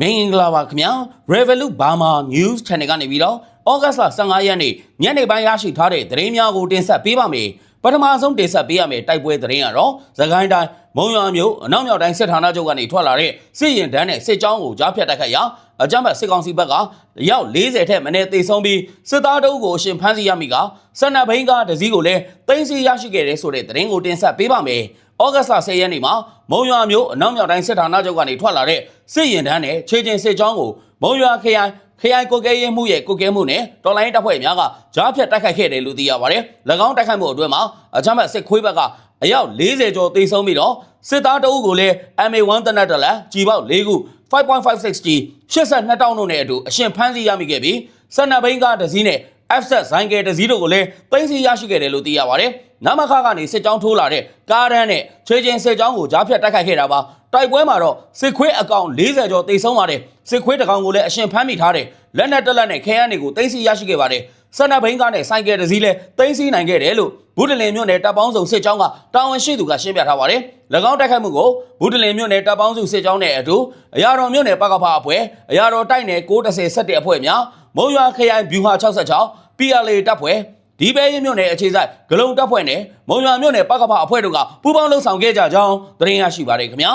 မင်္ဂလာပါခင်ဗျာ Revolut Burma News Channel ကနေပြီးတော့ဩဂတ်စ်လ15ရက်နေ့ညနေပိုင်းရရှိထားတဲ့သတင်းများကိုတင်ဆက်ပေးပါမယ်ပထမဆုံးတင်ဆက်ပေးရမယ့်တိုက်ပွဲသတင်းကတော့သခိုင်းတိုင်းမုံရွာမြို့အနောက်မြောက်တိုင်းစစ်ဌာနချုပ်ကနေထွက်လာတဲ့စစ်ရင်တန်းနဲ့စစ်ကြောင်းကိုကြားဖြတ်တိုက်ခတ်ရာအကြမ်းဖက်စစ်ကောင်စီဘက်ကရောက်40ထက်မနည်းသေဆုံးပြီးစစ်သားတအုပ်ကိုအရှင်ဖမ်းဆီးရမိကဆန္ဒဘိန်းကတစည်းကိုလည်းတင်းစီရရှိခဲ့တဲ့ဆိုတဲ့သတင်းကိုတင်ဆက်ပေးပါမယ် ဩဂတ်စ်လ10ရက်နေ့မှာမုံရွာမြို့အနောက်မြောက်တိုင်းစစ်ဌာနချုပ်ကနေထွက်လာတဲ့စစ်ရင်တန်းနဲ့ခြေချင်းစစ်ကြောင်းကိုမုံရွာခရိုင်ခရိုင်ကိုကဲရေးမှုရဲ့ကိုကဲမှုနဲ့တော်လိုင်းတပ်ဖွဲ့များကကြားဖြတ်တိုက်ခိုက်ခဲ့တယ်လို့သိရပါတယ်။၎င်းတိုက်ခိုက်မှုအတွင်းမှာအကြမ်းဖက်စစ်ခွေးဘက်ကအယောက်40ကျော်သေဆုံးပြီးတော့စစ်သားတအုပ်ကိုလည်း MA1 တနက်တလက်ကြီးပေါက်၄ခု 5.56G 82တောင်းတို့နဲ့အတူအရှင်ဖမ်းဆီးရမိခဲ့ပြီးစနဘိန်းကားတစ်စီးနဲ့ F7 ဇိုင်းကယ်တစ်စီးတို့ကိုလည်းသိမ်းဆည်းရရှိခဲ့တယ်လို့သိရပါတယ်။ နမခကနေစစ်ကြောင်းထိုးလာတဲ့ကားရန်နဲ့ချွေချင်းစစ်ကြောင်းကိုကြားဖြတ်တိုက်ခိုက်ခဲ့တာပါ။တိုက်ပွဲမှာတော့စစ်ခွေးအကောင်40ကျော်သေဆုံးပါတယ်။စစ်ခွေးတစ်ကောင်ကိုလည်းအရှင်ဖမ်းမိထားတယ်။လက်နက်တက်လက်နဲ့ခဲယမ်းတွေကိုသိမ်းဆည်းရရှိခဲ့ပါတယ်။စနဘိန်းကားနဲ့ဆိုင်ကယ်တစ်စီးလည်းသိမ်းဆည်းနိုင်ခဲ့တယ်လို့ဘုဒ္ဓလင်မြို့နယ်တပ်ပေါင်းစုံစစ်ကြောင်းကတာဝန်ရှိသူကရှင်းပြထားပါတယ်။၎င်းတိုက်ခိုက်မှုကိုဘုဒ္ဓလင်မြို့နယ်တပ်ပေါင်းစုစစ်ကြောင်းနဲ့အတူအရာတော်မြို့နယ်ပကဖအဖွဲ့အရာတော်တိုက်နယ်630ဆက်တဲ့အဖွဲ့များမုံရွာခရိုင်ဗျူဟာ66 PLA တပ်ဖွဲ့ ဒီပဲရင်မြို့နယ်အခြေစိုက်ဂလုံတပ်ဖွဲ့နဲ့မုံရွာမြို့နယ်ပကဖအဖွဲ့တို့ကပူးပေါင်းလှုပ်ဆောင်ခဲ့ကြကြောင်းသတင်းရရှိပါတယ်ခင်ဗျာ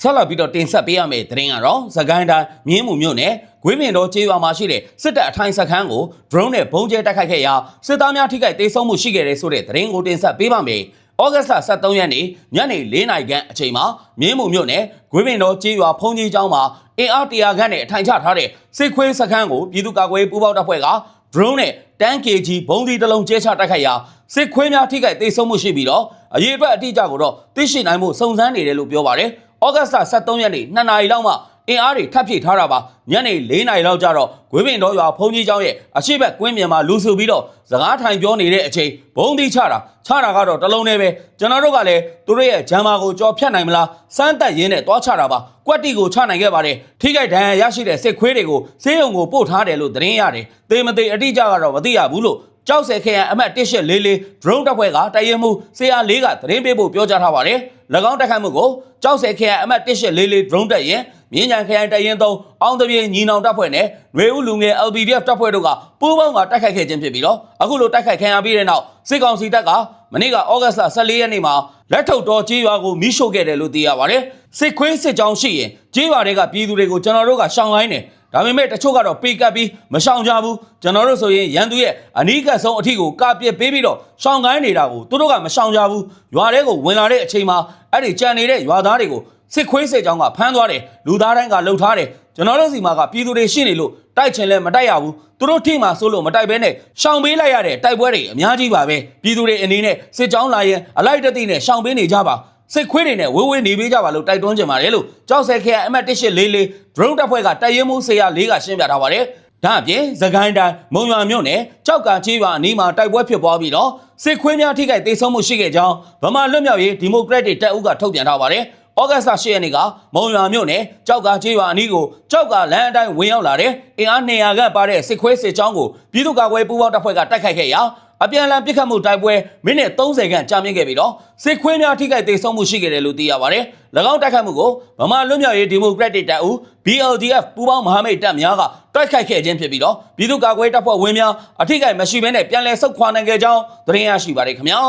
ဆက်လက်ပြီးတော့တင်ဆက်ပေးရမယ့်သတင်းကတော့သကိုင်းတိုင်းမြင်းမှုမြို့နယ်ဂွေးမြင့်တော်ကျေးရွာမှာရှိတဲ့စစ်တပ်အထိုင်စခန်းကို drone နဲ့ဘုံကျဲတိုက်ခိုက်ခဲ့ရာစစ်သားများထိခိုက်ဒေဆုံးမှုရှိခဲ့တဲ့ဆိုတဲ့သတင်းကိုတင်ဆက်ပေးပါမယ်။ဩဂတ်စ်လ23ရက်နေ့ညနေ4နာရီခန့်အချိန်မှာမြင်းမှုမြို့နယ်ဂွေးမြင့်တော်ကျေးရွာဖုန်ကြီးကျောင်းမှာအင်အားတရာခန့်နဲ့အထိုင်ချထားတဲ့စစ်ခွေးစခန်းကိုပြည်သူ့ကာကွယ်ရေးပူးပေါင်းတပ်ဖွဲ့က drone နဲ့တန်း kg ဘုံဒီတစ်လုံးကျဲချတိုက်ခိုက်ရာစစ်ခွေးများထိခိုက်ဒေဆုံးမှုရှိပြီးတော့အရေးအတွက်အတိအကျကိုတော့သိရှိနိုင်မှုစုံစမ်းနေတယ်လို့ပြောပါတယ်။ဩဂတ်စ်လ23ရက်နေ့2နာရီလောက်မှ အင်အားတွေထပ်ဖြည့်ထားတာပါညနေ4နာရီလောက်ကျတော့ဂွေးပင်တော်ရွာဖုန်ကြီးကျောင်းရဲ့အရှိတ်ဘက်ကွင်းပြင်မှာလူစုပြီးတော့စကားထိုင်ပြောနေတဲ့အချိန်ဘုံဒီချတာချတာကတော့တလုံးနဲ့ပဲကျွန်တော်တို့ကလည်းသူတို့ရဲ့ဂျမ်မာကိုကြော်ဖြတ်နိုင်မလားစမ်းတက်ရင်းနဲ့တွားချတာပါကွက်တီကိုချနိုင်ခဲ့ပါတယ်ထိခိုက်ဒဏ်ရာရရှိတဲ့စစ်ခွေးတွေကိုဆေးရုံကိုပို့ထားတယ်လို့သတင်းရတယ်သေမသေးအတိအကျကတော့မသိရဘူးလို့ကြောက်စဲခရိုင်အမှတ်1844 drone တပ်ဖွဲ့ကတရင်မှုဆရာလေးကသတင်းပေးဖို့ပြောကြားထားပါတယ်၎င်းတိုက်ခိုက်မှုကိုကြောက်စဲခရိုင်အမှတ်1844 drone တပ်ရင် မြင်းညာခရိုင်တရင်သုံးအောင်တပြေညီနောင်တပ်ဖွဲ့နဲ့ຫນွေဦးလူငယ် LPDF တပ်ဖွဲ့တို့ကပူးပေါင်းကတိုက်ခိုက်ခဲ့ခြင်းဖြစ်ပြီးတော့အခုလိုတိုက်ခိုက်ခံရပြီးတဲ့နောက်စစ်ကောင်စီတပ်ကမနေ့ကဩဂတ်စ်လ14ရက်နေ့မှာလက်ထုတ်တော်ကြေးရွာကိုမိရှို့ခဲ့တယ်လို့သိရပါတယ်စစ်ခွေးစစ်ကြောင်းရှိရင်ကြေးရွာတွေကပြည်သူတွေကိုကျွန်တော်တို့ကရှောင်လိုင်းတယ်ဒါပေမဲ့တချို့ကတော့ပေကပ်ပြီးမရှောင်ကြဘူးကျွန်တော်တို့ဆိုရင်ရန်သူရဲ့အနီးကပ်ဆုံးအထီကိုကပြစ်ပေးပြီးတော့ရှောင်ကိုင်းနေတာကိုသူတို့ကမရှောင်ကြဘူးရွာထဲကိုဝင်လာတဲ့အချိန်မှာအဲ့ဒီကြံနေတဲ့ရွာသားတွေကို စစ်ခွေးစစ်ကြောင်းကဖမ်းသွားတယ်လူသားတိုင်းကလှုပ်ထားတယ်ကျွန်တော်တို့စီမှာကပြည်သူတွေရှိနေလို့တိုက်ချင်လဲမတိုက်ရဘူးသူတို့ထိမှဆိုလို့မတိုက်ဘဲနဲ့ရှောင်ပေးလိုက်ရတဲ့တိုက်ပွဲတွေအများကြီးပါပဲပြည်သူတွေအနေနဲ့စစ်ကြောင်းလာရင်အလိုက်တသိနဲ့ရှောင်ပေးနေကြပါစစ်ခွေးတွေနဲ့ဝေးဝေးနေပေးကြပါလို့တိုက်တွန်းကြပါတယ်လို့ကြောက်ဆဲခဲအမတ်1844 drone တပ်ဖွဲ့ကတိုက်ရင်မှုဆရာလေးကရှင်းပြထားပါတယ်ဒါအပြင်သခိုင်းတိုင်းမုံရွာမြို့နယ်ကြောက်ကချေးရွာအနီးမှာတိုက်ပွဲဖြစ်ပွားပြီးတော့စစ်ခွေးများထိခိုက်ဒေဆုံးမှုရှိခဲ့ကြောင်းဗမာလွတ်မြောက်ရေးဒီမိုကရက်တစ်တပ်ဦးကထုတ်ပြန်ထားပါတယ် ဩဂတ်စ်လ10ရက်နေ့ကမုံရွာမြို့နယ်ကြောက်ကချေးရွာအနီးကိုကြောက်ကလမ်းအတိုင်းဝင်ရောက်လာတဲ့အင်အား200ခန့်ပါတဲ့စစ်ခွေးစစ်ကြောင်းကိုပြည်သူ့ကာကွယ်ပူးပေါင်းတပ်ဖွဲ့ကတိုက်ခိုက်ခဲ့ရာအပြန်အလှန်ပစ်ခတ်မှုတိုက်ပွဲမိနစ်30ခန့်ကြာမြင့်ခဲ့ပြီးတော့စစ်ခွေးများထိခိုက်ဒေဆုံးမှုရှိခဲ့တယ်လို့သိရပါတယ်။၎င်းတိုက်ခိုက်မှုကိုဗမာလွတ်မြောက်ရေးဒီမိုကရက်တစ်တပ်ဦး BLDF ပူးပေါင်းမဟာမိတ်တပ်များကတိုက်ခိုက်ခဲ့ခြင်းဖြစ်ပြီးတော့ပြည်သူ့ကာကွယ်တပ်ဖွဲ့ဝင်များအထိခိုက်မရှိဘဲနဲ့ပြန်လည်ဆုတ်ခွာနိုင်ခဲ့ကြောင်းသတင်းရရှိပါတယ်ခင်ဗျာ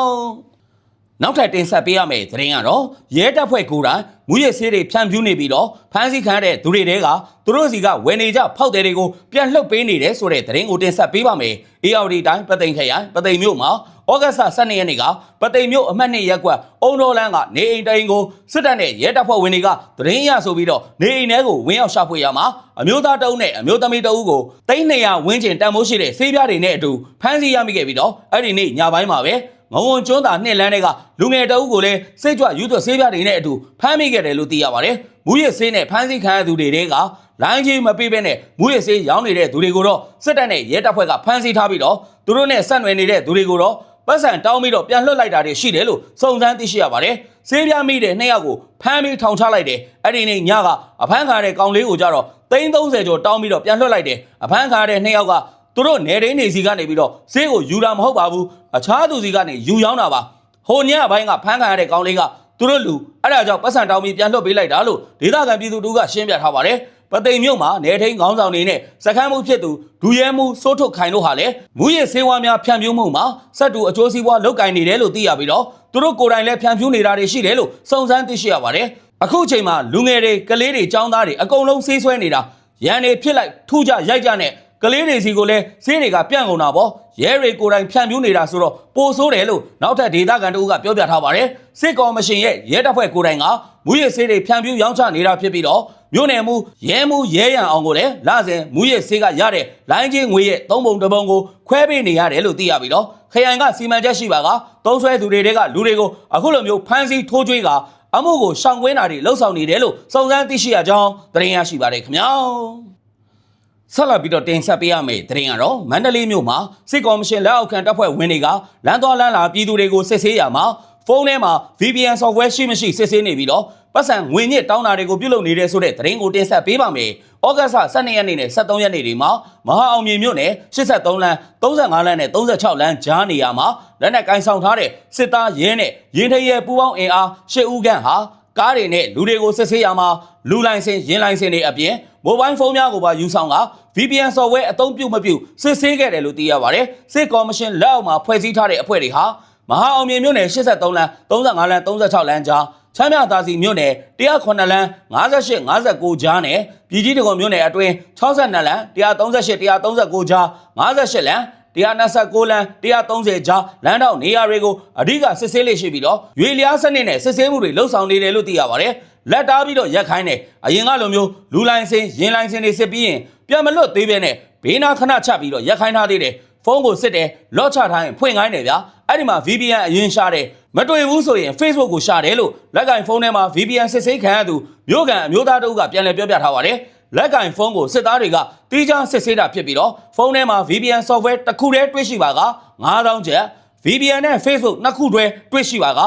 ။ နောက်ထပ်တင်ဆက်ပေးရမယ့်သတင်းကတော့ရဲတပ်ဖွဲ့ကိုယ်တိုင်မူရဆေးတွေဖြန့်ဖြူးနေပြီးတော့ဖမ်းဆီးခံရတဲ့သူတွေတဲကသူတို့စီကဝယ်နေကြဖောက်တယ်တွေကိုပြန်လှုပ်ပေးနေတယ်ဆိုတဲ့သတင်းကိုတင်ဆက်ပေးပါမယ်။ ARD တိုင်းပသိမ်ခရိုင်ပသိမ်မြို့မှာဩဂတ်စ်12ရက်နေ့ကပသိမ်မြို့အမှတ်2ရပ်ကွက်အုံတော်လန်းကနေအိမ်တိုင်ကိုစစ်တပ်နဲ့ရဲတပ်ဖွဲ့ဝင်တွေကသတင်းရဆိုပြီးတော့နေအိမ်ထဲကိုဝင်ရောက်ရှာဖွေရမှာအမျိုးသားတအုပ်နဲ့အမျိုးသမီးတအုပ်ကိုတိန်း200ဝန်းကျင်တန်မိုးရှိတဲ့ဆေးပြားတွေနဲ့အတူဖမ်းဆီးရမိခဲ့ပြီးတော့အဲ့ဒီနေ့ညပိုင်းမှာပဲ ငဝွန်ကျွန်းသာနှစ်လန်းတွေကလူငယ်တအုပ်ကိုလည်းစိတ်ကြွယူသွဆေးပြားတွေနဲ့အတူဖမ်းမိခဲ့တယ်လို့သိရပါတယ်။မူရစ်ဆေးနဲ့ဖမ်းဆီးခံရသူတွေတဲကလိုင်းကြီးမပေးဘဲနဲ့မူရစ်ဆေးရောင်းနေတဲ့သူတွေကိုတော့စစ်တပ်နဲ့ရဲတပ်ဖွဲ့ကဖမ်းဆီးထားပြီးတော့သူတို့နဲ့ဆက်နွယ်နေတဲ့သူတွေကိုတော့ပတ်စံတောင်းပြီးတော့ပြန်လွှတ်လိုက်တာတွေရှိတယ်လို့စုံစမ်းသိရှိရပါတယ်။ဆေးပြားမိတဲ့နှစ်ယောက်ကိုဖမ်းပြီးထောင်ချလိုက်တယ်။အဲ့ဒီနေ့ညကအဖမ်းခံရတဲ့ကောင်လေးကိုကြတော့330ကျော်တောင်းပြီးတော့ပြန်လွှတ်လိုက်တယ်။အဖမ်းခံရတဲ့နှစ်ယောက်က သူတို့နေရင်းနေစီကနေပြီးတော့ဈေးကိုယူတာမဟုတ်ပါဘူးအခြားသူစီကနေယူရောင်းတာပါဟိုညဘိုင်းကဖမ်းခံရတဲ့ကောင်လေးကသူတို့လူအဲ့ဒါကြောင့်ပတ်စံတောင်းပြီးပြန်လွှတ်ပေးလိုက်တာလို့ဒေသခံပြည်သူတို့ကရှင်းပြထားပါတယ်ပသိမ်မြို့မှာနေထိန်ခေါင်းဆောင်နေနဲ့စခန်းမှုဖြစ်သူဒူရဲမှုစိုးထုတ်ခိုင်တို့ဟာလည်းမူရစ်ဆေးဝါးများဖြန့်ဖြူးမှုမှာစက်တူအကျိုးစီးပွားလုပ်ကင်နေတယ်လို့သိရပြီးတော့သူတို့ကိုယ်တိုင်လည်းဖြန့်ဖြူးနေတာတွေရှိတယ်လို့စုံစမ်းသိရှိရပါတယ်အခုချိန်မှာလူငယ်တွေကလေးတွေចောင်းသားတွေအကုန်လုံးဆေးဆွဲနေတာရန်နေဖြစ်လိုက်ထူးကြရိုက်ကြနဲ့ ကလေးတွေစီကိုလည်းဆေးတွေကပြန့်ကုန်တာပေါ့ရဲတွေကိုယ်တိုင်ဖြန့်ဖြူးနေတာဆိုတော့ပိုဆိုးတယ်လို့နောက်ထပ်ဒေသခံတို့ကပြောပြထားပါတယ်စစ်ကော်မရှင်ရဲ့ရဲတပ်ဖွဲ့ကိုယ်တိုင်ကမူရစ်ဆေးတွေဖြန့်ဖြူးရောင်းချနေတာဖြစ်ပြီးတော့မြို့နယ်မှုရဲမှုရဲရန်အောင်ကိုလည်းလစဉ်မူရစ်ဆေးကရတဲ့လိုင်းချင်းငွေရဲ့သုံးပုံတစ်ပုံကိုခွဲပေးနေရတယ်လို့သိရပြီးတော့ခရိုင်ကစီမံချက်ရှိပါကသုံးဆွဲသူတွေကလူတွေကိုအခုလိုမျိုးဖမ်းဆီးထိုးကြွေးကအမှုကိုရှောင်ကွင်းတာတွေလှုပ်ဆောင်နေတယ်လို့စုံစမ်းသိရှိရကြောင်းသတင်းရရှိပါတယ်ခင်ဗျာ ဆက်လက်ပြီးတော့တင်ဆက်ပေးရမယ့်သတင်းကတော့မန္တလေးမြို့မှာစစ်ကော်မရှင်လက်အောက်ခံတပ်ဖွဲ့ဝင်တွေကလမ်းသွားလမ်းလာပြည်သူတွေကိုစစ်ဆေးရမှာဖုန်းထဲမှာ VPN software ရှိမရှိစစ်ဆေးနေပြီးတော့ပတ်စံငွေညစ်တောင်းတာတွေကိုပြုလုပ်နေတဲ့ဆိုတဲ့သတင်းကိုတင်ဆက်ပေးပါမယ်။ဩဂတ်စ်12ရက်နေ့နဲ့23ရက်နေ့တွေမှာမဟာအောင်မြေမြို့နယ်83လမ်း35လမ်းနဲ့36လမ်းကြားနေရာမှာလက်နက်ကင်ဆောင်ထားတဲ့စစ်သားရဲနဲ့ရင်ထရဲပူးပေါင်းအင်အား10ဦးခန့်ဟာကားတွေနဲ့လူတွေကိုစစ်ဆေးရမှာလူလိုင်စင်ရင်လိုင်စင်တွေအပြင် မိုဘိုင်းဖုန်းများကိုပါယူဆောင်က VPN software အသုံးပြုမပြုစစ်ဆေးခဲ့တယ်လို့သိရပါတယ်စစ်ကော်မရှင်လက်အောက်မှာဖွဲ့စည်းထားတဲ့အဖွဲ့တွေဟာမဟာအောင်မြေမြို့နယ်83လမ်း35လမ်း36လမ်းကြားချမ်းမြသာစီမြို့နယ်109လမ်း58 59ကြားနဲ့ပြည်ကြီးတကုံမြို့နယ်အတွင်း62လမ်း138 139ကြား58လမ်း129လမ်း130ကြားလမ်းတော့နေရာတွေကိုအဓိကစစ်ဆေးလေးရှိပြီးတော့ရွေလျားစနစ်နဲ့စစ်ဆေးမှုတွေလှုပ်ဆောင်နေတယ်လို့သိရပါတယ် လက်တားပြီးတော့ရက်ခိုင်းတယ်အရင်ကလိုမျိုးလူလိုင်းစင်ရင်လိုင်းစင်တွေစစ်ပြီးရင်ပြန်မလွတ်သေးပဲနဲ့ဘေးနာခဏချပြီးတော့ရက်ခိုင်းထားသေးတယ်ဖုန်းကိုစစ်တယ်လော့ချထားရင်ဖွင့်ခိုင်းတယ်ဗျာအဲ့ဒီမှာ VPN အရင်ရှာတယ်မတွေ့ဘူးဆိုရင် Facebook ကိုရှာတယ်လို့လက်ကင်ဖုန်းထဲမှာ VPN စစ်ဆေးခံရသူမြို့ကန်အမျိုးသားတို့ကပြန်လည်ပြောပြထားပါတယ်လက်ကင်ဖုန်းကိုစစ်သားတွေကတီးခြားစစ်ဆေးတာဖြစ်ပြီးတော့ဖုန်းထဲမှာ VPN software တစ်ခုတည်းတွေ့ရှိပါက9000ကျပ် VPN နဲ့ Facebook နှစ်ခုတွဲတွေ့ရှိပါက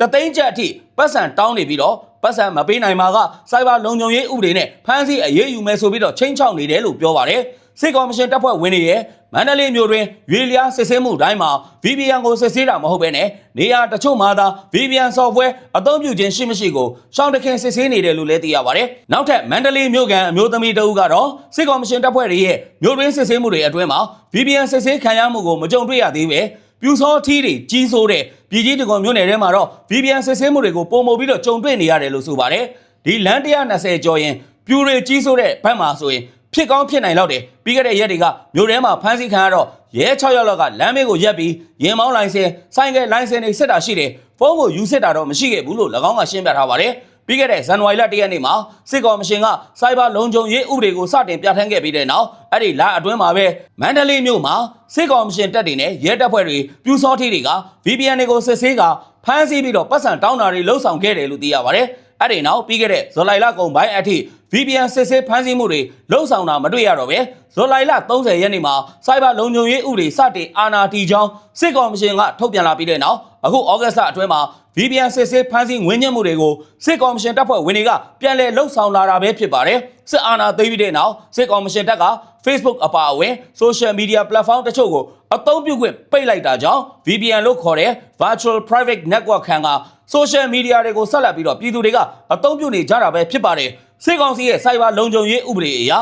တသိန်းကျပ်အထိပတ်စံတောင်းနေပြီးတော့ ပတ်စံမပေးနိုင်မှာကစိုက်ဘာလုံခြုံရေးဥပဒေနဲ့ဖမ်းဆီးအရေးယူမယ်ဆိုပြီးတော့ချင်းချောက်နေတယ်လို့ပြောပါတယ်စစ်ကော်မရှင်တပ်ဖွဲ့ဝင်တွေရဲ့မန္တလေးမြို့တွင်ရွေလျားစစ်ဆေးမှုတိုင်းမှာ VPN ကိုစစ်ဆေးတာမဟုတ်ဘဲနဲ့နေရာတချို့မှာသာ VPN software အသုံးပြုခြင်းရှိမရှိကိုရှောင်းတခင်စစ်ဆေးနေတယ်လို့လည်းသိရပါတယ်။နောက်ထပ်မန္တလေးမြို့ကန်အမျိုးသမီးတဦးကတော့စစ်ကော်မရှင်တပ်ဖွဲ့တွေရဲ့မြို့တွင်းစစ်ဆေးမှုတွေအတွင်းမှာ VPN စစ်ဆေးခံရမှုကိုမကြုံတွေ့ရသေးပဲ ပြူစောထီးတွေကြီးစိုးတဲ့ပြည်ကြီးတကွန်မြို့နယ်ထဲမှာတော့ VPN စစ်ဆေးမှုတွေကိုပုံမပြီးတော့ကြုံတွေ့နေရတယ်လို့ဆိုပါတယ်။ဒီလမ်း120ကျော်ရင်ပြူတွေကြီးစိုးတဲ့ဘက်မှာဆိုရင်ဖြစ်ကောင်းဖြစ်နိုင်တော့တယ်ပြီးခဲ့တဲ့ရက်တွေကမြို့ထဲမှာဖမ်းဆီးခံရတော့ရဲ6ယောက်လောက်ကလမ်းမေးကိုရက်ပြီးရင်မောင်းလိုင်စင်ဆိုင်ကယ်လိုင်စင်တွေစစ်တာရှိတယ်ဖုန်းကိုယူစစ်တာတော့မရှိခဲ့ဘူးလို့၎င်းကရှင်းပြထားပါတယ် ပြီးခဲ့တဲ့ဇန်နဝါရီလ၁ရက်နေ့မှာစစ်ကော်မရှင်ကစိုက်ဘာလုံခြုံရေးဥပဒေကိုစတင်ပြဋ္ဌာန်းခဲ့ပြီးတဲ့နောက်အဲ့ဒီလအတွင်းမှာပဲမန္တလေးမြို့မှာစစ်ကော်မရှင်တပ်တွေနဲ့ရဲတပ်ဖွဲ့တွေပြူစောထီတွေက VPN တွေကိုစစ်ဆေးကဖမ်းဆီးပြီးတော့ပတ်စံတောင်းတာတွေလှုပ်ဆောင်ခဲ့တယ်လို့သိရပါတယ်အဲ့ဒီနောက်ပြီးခဲ့တဲ့ဇူလိုင်လကုန်ပိုင်းအထိ VPN စစ်ဆေးဖမ်းဆီးမှုတွေလှုပ်ဆောင်တာမတွေ့ရတော့ပဲဇူလိုင်လ30ရက်နေ့မှာစိုက်ဘာလုံခြုံရေးဥပဒေစတင်အာဏာတည်ကြောင်းစစ်ကော်မရှင်ကထုတ်ပြန်လာပြီးတဲ့နောက် အခုဩဂတ်စ်လအတွင်းမှာ VPN စစ်ဆေးဖမ်းဆီးငွေညှက်မှုတွေကိုစစ်ကော်မရှင်တပ်ဖွဲ့ဝင်တွေကပြန်လည်လှုပ်ဆောင်လာတာပဲဖြစ်ပါတယ်စစ်အာဏာသိမ်းပြီးတဲ့နောက်စစ်ကော်မရှင်တပ်က Facebook အပါအဝင် Social Media Platform တချို့ကိုအသုံးပြုခွင့်ပိတ်လိုက်တာကြောင့် VPN လို့ခေါ်တဲ့ Virtual Private Network ခံက Social Media တွေကိုဆက်လက်ပြီးတော့ပြည်သူတွေကအသုံးပြုနေကြတာပဲဖြစ်ပါတယ်စစ်ကောင်စီရဲ့ Cyber လုံခြုံရေးဥပဒေအရ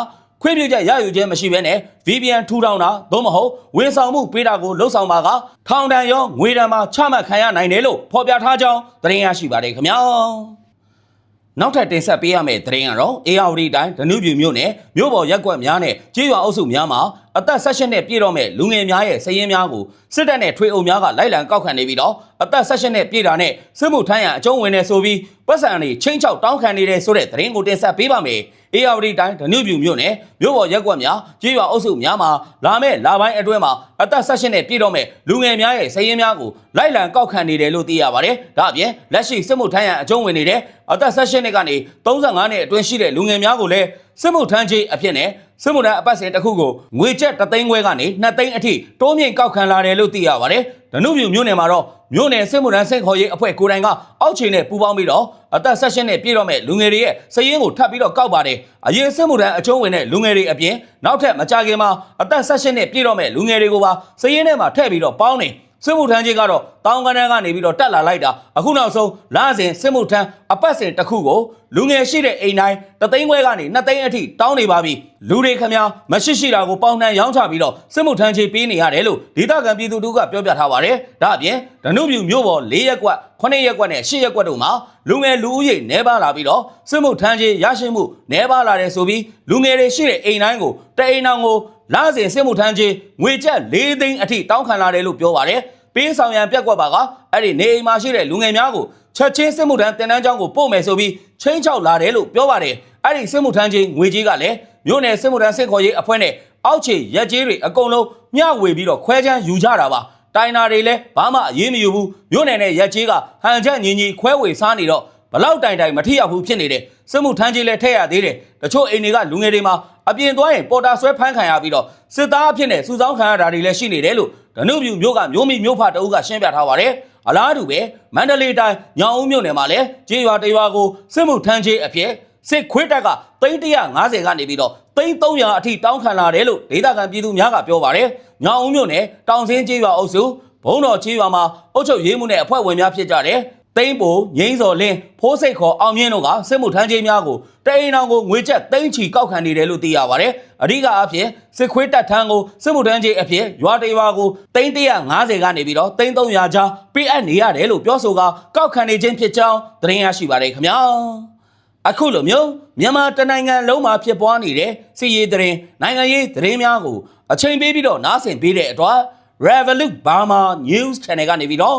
ခွင့်ပြုချက်ရယူခြင်းမရှိဘဲနဲ့ VPN ထူထောင်တာသို့မဟုတ်ဝန်ဆောင်မှုပေးတာကိုလှုပ်ဆောင်ပါကထောင်ဒဏ်ရောငွေဒဏ်မှာချမှတ်ခံရနိုင်တယ်လို့ဖော်ပြထားကြောင်းသတင်းရရှိပါတယ်ခင်ဗျာနောက်ထပ်တင်ဆက်ပေးရမယ့်သတင်းကတော့ ARD တိုင်းဒနုပြူမြို့နယ်မြို့ပေါ်ရက်ကွက်များနဲ့ကြေးရွာအုပ်စုများမှာအသက်16နှစ်ပြည့်တော့မဲ့လူငယ်များရဲ့စည်ရင်းများကိုစစ်တပ်နဲ့ထွေအုံများကလိုက်လံကောက်ခံနေပြီးတော့အသက်16နှစ်ပြည့်တာနဲ့စစ်မှုထမ်းရန်အကျုံးဝင်နေဆိုပြီးပတ်စံတွေချင်းချောက်တောင်းခံနေတဲ့ဆိုတဲ့သတင်းကိုတင်ဆက်ပေးပါမယ်။ ARD တိုင်းဒနုပြူမြို့နယ်မြို့ပေါ်ရက်ကွက်များကြေးရွာအုပ်စုများမှာလာမဲ့လာပိုင်းအတွင်းမှာအသက်16နှစ်ပြည့်တော့မဲ့လူငယ်များရဲ့စည်ရင်းများကိုလိုက်လံကောက်ခံနေတယ်လို့သိရပါတယ်။ဒါအပြင်လက်ရှိစစ်မှုထမ်းရန်အကျုံးဝင်နေတဲ့အသက်16နှစ်ကနေ35နှစ်အတွင်းရှိတဲ့လူငယ်များကိုလည်းစစ်မှုထမ်းကြီးအဖြစ်နဲ့ စစ်မှုထမ်းအပတ်စဉ်တစ်ခုကိုငွေကျပ်3သိန်းခွဲကနေ2သိန်းအထိတိုးမြင့်ကောက်ခံလာတယ်လို့သိရပါတယ်။ဒနုပြူမြို့နယ်မှာတော့မြို့နယ်စစ်မှုထမ်းစိတ်ခေါ်ရေးအဖွဲ့ကိုယ်တိုင်ကအောက်ခြေနဲ့ပူးပေါင်းပြီးတော့အသက်16နှစ်ပြည့်တော့မဲ့လူငယ်တွေရဲ့စည်ရင်းကိုထပ်ပြီးတော့ကောက်ပါတယ်။အရင်စစ်မှုထမ်းအကျုံးဝင်တဲ့လူငယ်တွေအပြင်နောက်ထပ်မကြခင်မှာအသက်16နှစ်ပြည့်တော့မဲ့လူငယ်တွေကိုပါစည်ရင်းထဲမှာထည့်ပြီးတော့ပေါင်းနေ စစ်မှုထမ်းကြီးကတော့တောင်းကနန်းကနေပြီးတော့တက်လာလိုက်တာအခုနောက်ဆုံးလာစဉ်စစ်မှုထမ်းအပတ်စဉ်တစ်ခုကိုလူငယ်ရှိတဲ့အိမ်တိုင်းတသိန်းခွဲကနေနှစ်သိန်းအထိတောင်းနေပါပြီလူတွေခမများမရှိရှိတာကိုပေါင်နှံရောင်းချပြီးတော့စစ်မှုထမ်းကြီးပေးနေရတယ်လို့ဒေသခံပြည်သူတို့ကပြောပြထားပါတယ်ဒါအပြင်ဒနုပြူမြို့ပေါ်၄ရက်ကွက်9ရက်ကွက်နဲ့10ရက်ကွက်တို့မှာလူငယ်လူဦးရေနှဲပါလာပြီးတော့စစ်မှုထမ်းကြီးရရှိမှုနှဲပါလာတယ်ဆိုပြီးလူငယ်တွေရှိတဲ့အိမ်တိုင်းကိုတအိမ်အောင်ကို လာစဉ်စစ်မှုထမ်းကြီးငွေကျပ်၄သိန်းအထိတောင်းခံလာတယ်လို့ပြောပါတယ်ပေးဆောင်ရန်ပြက်ကွက်ပါကအဲ့ဒီနေအိမ်မှာရှိတဲ့လူငယ်များကိုချက်ချင်းစစ်မှုထမ်းတင်တန်းကျောင်းကိုပို့မယ်ဆိုပြီးချင်းချောက်လာတယ်လို့ပြောပါတယ်အဲ့ဒီစစ်မှုထမ်းကြီးငွေကြီးကလည်းမြို့နယ်စစ်မှုထမ်းစစ်ခေါ်ရေးအဖွဲ့နဲ့အောက်ခြေရက်ကြီးတွေအကုန်လုံးမျှဝေပြီးတော့ခွဲချမ်းယူကြတာပါတိုင်နာတွေလည်းဘာမှအရေးမယူဘူးမြို့နယ်နဲ့ရက်ကြီးကဟန်ချက်ညီညီခွဲဝေစားနေတော့ ဘလောက်တိုင်တိုင်မထိရောက်ဘူးဖြစ်နေတယ်စစ်မှုထမ်းကြီးလည်းထည့်ရသေးတယ်တချို့အိမ်တွေကလူငယ်တွေမှာအပြင်သွားရင်ပေါ်တာဆွဲဖမ်းခံရပြီးတော့စစ်သားအဖြစ်နဲ့စုဆောင်းခံရတာတွေလည်းရှိနေတယ်လို့ဒနုပြူမြို့ကမျိုးမိမျိုးဖတအုပ်ကရှင်းပြထားပါတယ်အလားတူပဲမန္တလေးတိုင်းညောင်ဦးမြို့နယ်မှာလည်းကြေးရွာတရွာကိုစစ်မှုထမ်းကြီးအဖြစ်စစ်ခွေးတက်က350ကနေပြီးတော့300အထိတောင်းခံလာတယ်လို့ဒေသခံပြည်သူများကပြောပါတယ်ညောင်ဦးမြို့နယ်တောင်စင်းကြေးရွာအုပ်စုဘုံတော်ကြေးရွာမှာအုပ်ချုပ်ရေးမှုနဲ့အဖွဲ့ဝင်များဖြစ်ကြတယ် သိန်းပိုငိမ့်စော်လင်းဖိုးစိတ်ခေါ်အောင်မြင့်တို့ကစစ်မှုထမ်းကြီးများကိုတအိမ်အောင်ကိုငွေကျပ်သိန်းချီကောက်ခံနေတယ်လို့သိရပါတယ်။အဓိကအဖြစ်စစ်ခွေးတပ်ထမ်းကိုစစ်မှုထမ်းကြီးအဖြစ်ရွာတရွာကိုသိန်း150ကနေပြီးတော့သိန်း300ကြားပေးအပ်နေရတယ်လို့ပြောဆိုကကောက်ခံနေခြင်းဖြစ်ကြောင်းသတင်းရရှိပါတယ်ခင်ဗျာ။အခုလိုမျိုးမြန်မာတနိုင်ငံလုံးမှာဖြစ်ပွားနေတဲ့စီရေးသတင်းနိုင်ငံရေးသတင်းများကိုအချိန်ပေးပြီးတော့နားဆင်ပေးတဲ့အတွက် Revolut Burma News Channel ကနေပြီးတော့